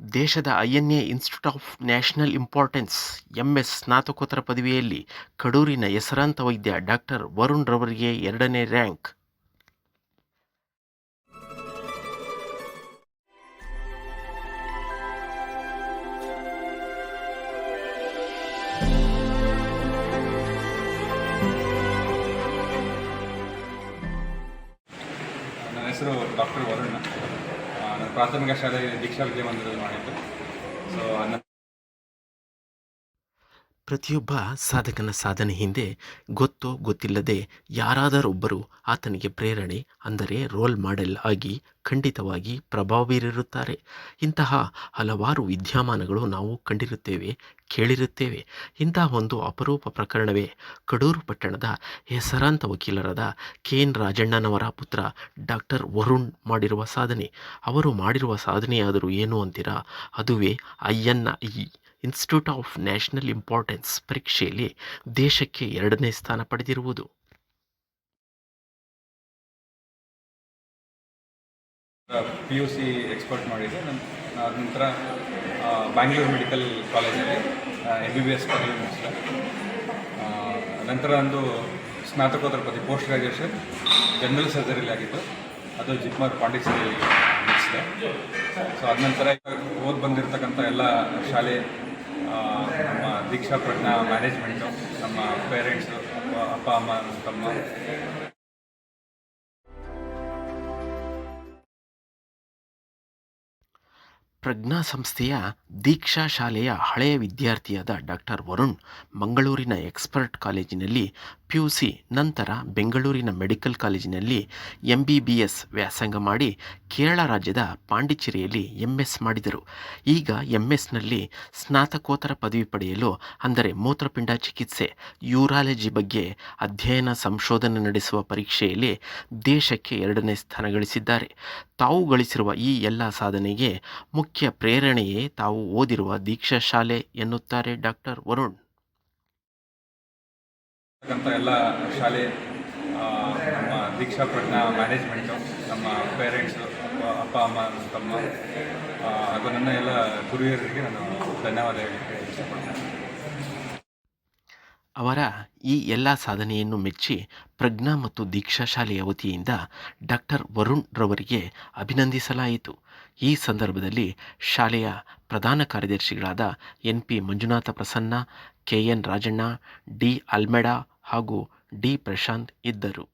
ದೇಶದ INI institute of national importance MS ಸ್ನಾತಕೋತ್ತರ ಪದವಿಯಲ್ಲಿ ಕಡೂರಿನ ಹೆಸರಾಂತ ವೈದ್ಯ ಡಾಕ್ಟರ್ ವರುಣ್ ರವರಿಗೆ ಎರಡನೇ ರ್ಯಾಂಕ್. ಹೆಸರು ಡಾಕ್ಟರ್ ವರುಣ್. ಪ್ರಾಥಮಿಕ ಶಾಲೆ ದೀಕ್ಷಾ ವಿದ್ಯಾಮಂದಿರದಲ್ಲಿ ಮಾಡಿದ್ದು. ಸೊ ಪ್ರತಿಯೊಬ್ಬ ಸಾಧಕನ ಸಾಧನೆ ಹಿಂದೆ ಗೊತ್ತೋ ಗೊತ್ತಿಲ್ಲದೆ ಯಾರಾದರೊಬ್ಬರು ಆತನಿಗೆ ಪ್ರೇರಣೆ, ಅಂದರೆ ರೋಲ್ ಮಾಡೆಲ್ ಆಗಿ ಖಂಡಿತವಾಗಿ ಪ್ರಭಾವ ಬೀರಿರುತ್ತಾರೆ ಇಂತಹ ಹಲವಾರು ವಿದ್ಯಮಾನಗಳು ನಾವು ಕಂಡಿರುತ್ತೇವೆ, ಕೇಳಿರುತ್ತೇವೆ. ಇಂತಹ ಒಂದು ಅಪರೂಪ ಪ್ರಕರಣವೇ ಕಡೂರು ಪಟ್ಟಣದ ಹೆಸರಾಂತ ವಕೀಲರಾದ ಕೆ ಎನ್ ರಾಜಣ್ಣನವರ ಪುತ್ರ ಡಾಕ್ಟರ್ ವರುಣ್ ಮಾಡಿರುವ ಸಾಧನೆ. ಅವರು ಮಾಡಿರುವ ಸಾಧನೆಯಾದರೂ ಏನು ಅಂತೀರಾ? ಅದುವೇ I N institute of national importance ಪರೀಕ್ಷೆಯಲ್ಲಿ ದೇಶಕ್ಕೆ ಎರಡನೇ ಸ್ಥಾನ ಪಡೆದಿರುವುದು. ಪಿ ಯು ಸಿ ಎಕ್ಸ್ಪರ್ಟ್ ಮಾಡಿದ್ದೆ ನನ್ನ ನಂತರ ಬ್ಯಾಂಗ್ಳೂರು ಮೆಡಿಕಲ್ ಕಾಲೇಜಲ್ಲಿ ಎಂ ಬಿ ಬಿ ಎಸ್ ಪದವಿ ಮುಗಿಸಿದೆ. ನಂತರ ಒಂದು ಸ್ನಾತಕೋತ್ತರ ಪದವಿ ಪೋಸ್ಟ್ ಗ್ರ್ಯಾಜುಯೇಷನ್ ಜನರಲ್ ಸರ್ಜರಿಲಿ ಆಗಿತ್ತು ಅದು ಜಿಪ್ಮರ್ ಪಾಂಡಿಚೇರಿಯಲ್ಲಿ ಮುಗಿಸಿದೆ. ಸೊ ಅದ ನಂತರ ಓದಿ ಬಂದಿರತಕ್ಕಂಥ ಎಲ್ಲ ಶಾಲೆ ನಮ್ಮ ದೀಕ್ಷಾ ಪ್ರಜ್ಞಾ ಮ್ಯಾನೇಜ್ಮೆಂಟು ನಮ್ಮ ಪೇರೆಂಟ್ಸು ಅಪ್ಪ, ಅಮ್ಮ, ತಮ್ಮ. ಪ್ರಜ್ಞಾ ಸಂಸ್ಥೆಯ ದೀಕ್ಷಾ ಶಾಲೆಯ ಹಳೆಯ ವಿದ್ಯಾರ್ಥಿಯಾದ ಡಾಕ್ಟರ್ ವರುಣ್ ಮಂಗಳೂರಿನ ಎಕ್ಸ್ಪರ್ಟ್ ಕಾಲೇಜಿನಲ್ಲಿ ಪಿ ಯು ಸಿ ನಂತರ ಬೆಂಗಳೂರಿನ ಮೆಡಿಕಲ್ ಕಾಲೇಜಿನಲ್ಲಿ ಎಂ ಬಿ ಬಿ ಎಸ್ ವ್ಯಾಸಂಗ ಮಾಡಿ ಕೇರಳ ರಾಜ್ಯದ ಪಾಂಡಿಚೇರಿಯಲ್ಲಿ ಎಂ ಎಸ್ ಮಾಡಿದರು. ಈಗ ಎಂ ಎಸ್ನಲ್ಲಿ ಸ್ನಾತಕೋತ್ತರ ಪದವಿ ಪಡೆಯಲು, ಅಂದರೆ ಮೂತ್ರಪಿಂಡ ಚಿಕಿತ್ಸೆ, ಯೂರಾಲಜಿ ಬಗ್ಗೆ ಅಧ್ಯಯನ ಸಂಶೋಧನೆ ನಡೆಸುವ ಪರೀಕ್ಷೆಯಲ್ಲಿ ದೇಶಕ್ಕೆ ಎರಡನೇ ಸ್ಥಾನ ಗಳಿಸಿದ್ದಾರೆ. ತಾವು ಗಳಿಸಿರುವ ಈ ಎಲ್ಲ ಸಾಧನೆಗೆ ಮುಖ್ಯ ಪ್ರೇರಣೆಯೇ ತಾವು ಓದಿರುವ ದೀಕ್ಷಾ ಶಾಲೆ ಎನ್ನುತ್ತಾರೆ ಡಾಕ್ಟರ್ ವರುಣ್. ಎಲ್ಲ ಶಾಲೆ ನಮ್ಮ ದೀಕ್ಷಾ ಪ್ರಜ್ಞಾ ಮ್ಯಾನೇಜ್ಮೆಂಟು ನಮ್ಮ ಪೇರೆಂಟ್ಸು ಅಪ್ಪ ಅಮ್ಮ, ತಮ್ಮ ಹಾಗೂ ನನ್ನ ಎಲ್ಲ ಗುರುಹಿಯರಿಗೆ ನಾನು ಧನ್ಯವಾದ ಹೇಳಲಿಕ್ಕೆ ಇಷ್ಟಪಡ್ತೇನೆ. ಅವರ ಈ ಎಲ್ಲ ಸಾಧನೆಯನ್ನು ಮೆಚ್ಚಿ ಪ್ರಜ್ಞಾ ಮತ್ತು ದೀಕ್ಷಾ ಶಾಲೆಯ ವತಿಯಿಂದ ಡಾಕ್ಟರ್ ವರುಣ್ ರವರಿಗೆ ಅಭಿನಂದಿಸಲಾಯಿತು. ಈ ಸಂದರ್ಭದಲ್ಲಿ ಶಾಲೆಯ ಪ್ರಧಾನ ಕಾರ್ಯದರ್ಶಿಗಳಾದ N P Manjunatha Prasanna K N Rajanna D Almeida ಹಾಗೂ ಡಿ ಪ್ರಶಾಂತ್ ಇದ್ದರು.